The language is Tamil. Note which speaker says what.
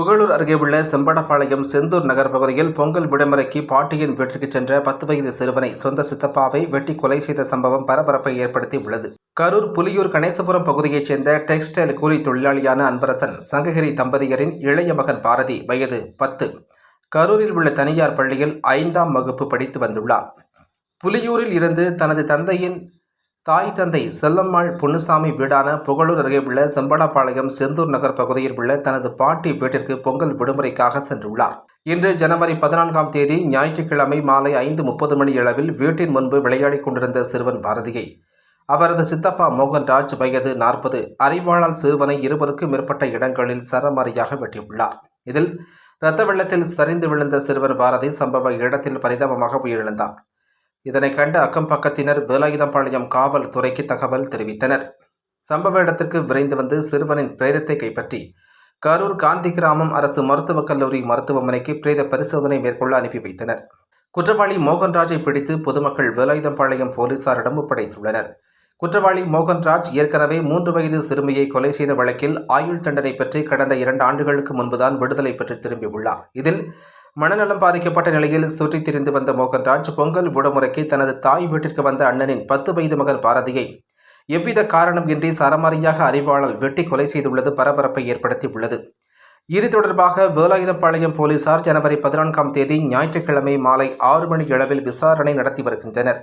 Speaker 1: புகழூர் அருகே உள்ள செம்படப்பாளையம் செந்தூர் நகர் பகுதியில் பொங்கல் விடுமுறைக்கு பாட்டியின் வீட்டிற்கு சென்ற பத்து வயது சிறுவனை சொந்த சித்தப்பாவை வெட்டி கொலை செய்த சம்பவம் பரபரப்பை ஏற்படுத்தி உள்ளது. கரூர் புலியூர் கணேசபுரம் பகுதியைச் சேர்ந்த டெக்ஸ்டைல் கூலி தொழிலாளியான அன்பரசன் சங்ககிரி தம்பதியரின் இளைய மகன் பாரதி வயது பத்து. கரூரில் உள்ள தனியார் பள்ளியில் ஐந்தாம் வகுப்பு படித்து வந்துள்ளார். புலியூரில் இருந்து தனது தந்தையின் தாய் தந்தை செல்லம்மாள் பொன்னுசாமி வீடான புகழூர் அருகே உள்ள செம்படாப்பாளையம் செந்தூர் நகர் பகுதியில் உள்ள தனது பாட்டி வீட்டிற்கு பொங்கல் விடுமுறைக்காக சென்றுள்ளார். இன்று ஜனவரி பதினான்காம் தேதி ஞாயிற்றுக்கிழமை மாலை ஐந்து முப்பது மணி அளவில் வீட்டின் முன்பு விளையாடிக் கொண்டிருந்த சிறுவன் பாரதியை அவரது சித்தப்பா மோகன்ராஜ் வயது நாற்பது அறிவாளால் சிறுவனை இருபதுக்கும் மேற்பட்ட இடங்களில் சரமாரியாக வெட்டியுள்ளார். இதில் இரத்த வெள்ளத்தில் சரிந்து விழுந்த சிறுவன் பாரதி சம்பவ இடத்தில் பரிதாபமாக உயிரிழந்தார். இதனை கண்ட அக்கம் பக்கத்தினர் வேலாயுதம்பாளையம் காவல் துறைக்கு தகவல் தெரிவித்தனர். சம்பவ இடத்திற்கு விரைந்து வந்து சிறுவனின் பிரேதத்தை கைப்பற்றி கரூர் காந்தி கிராமம் அரசு மருத்துவக் கல்லூரி மருத்துவமனைக்கு பிரேத பரிசோதனை மேற்கொள்ள அனுப்பி வைத்தனர். குற்றவாளி மோகன்ராஜை பிடித்து பொதுமக்கள் வேலாயுதம்பாளையம் போலீசாரிடம் ஒப்படைத்துள்ளனர். குற்றவாளி மோகன்ராஜ் ஏற்கனவே மூன்று வயது சிறுமியை கொலை செய்த வழக்கில் ஆயுள் தண்டனை பெற்று கடந்த இரண்டு ஆண்டுகளுக்கு முன்புதான் விடுதலை பெற்று திரும்பியுள்ளார். இதில் மனநலம் பாதிக்கப்பட்ட நிலையில் சுற்றித் திரிந்து வந்த மோகன்ராஜ் பொங்கல் விடுமுறைக்கு தனது தாய் வீட்டிற்கு வந்த அண்ணனின் பத்து வயது மகள் பாரதியை எவ்வித காரணம் இன்றி சரமாரியாக அறிவாளல் வெட்டி கொலை செய்துள்ளது பரபரப்பை ஏற்படுத்தியுள்ளது. இது தொடர்பாக வேலாயுதம்பாளையம் போலீசார் ஜனவரி பதினான்காம் தேதி ஞாயிற்றுக்கிழமை மாலை ஆறு மணி அளவில் விசாரணை நடத்தி வருகின்றனர்.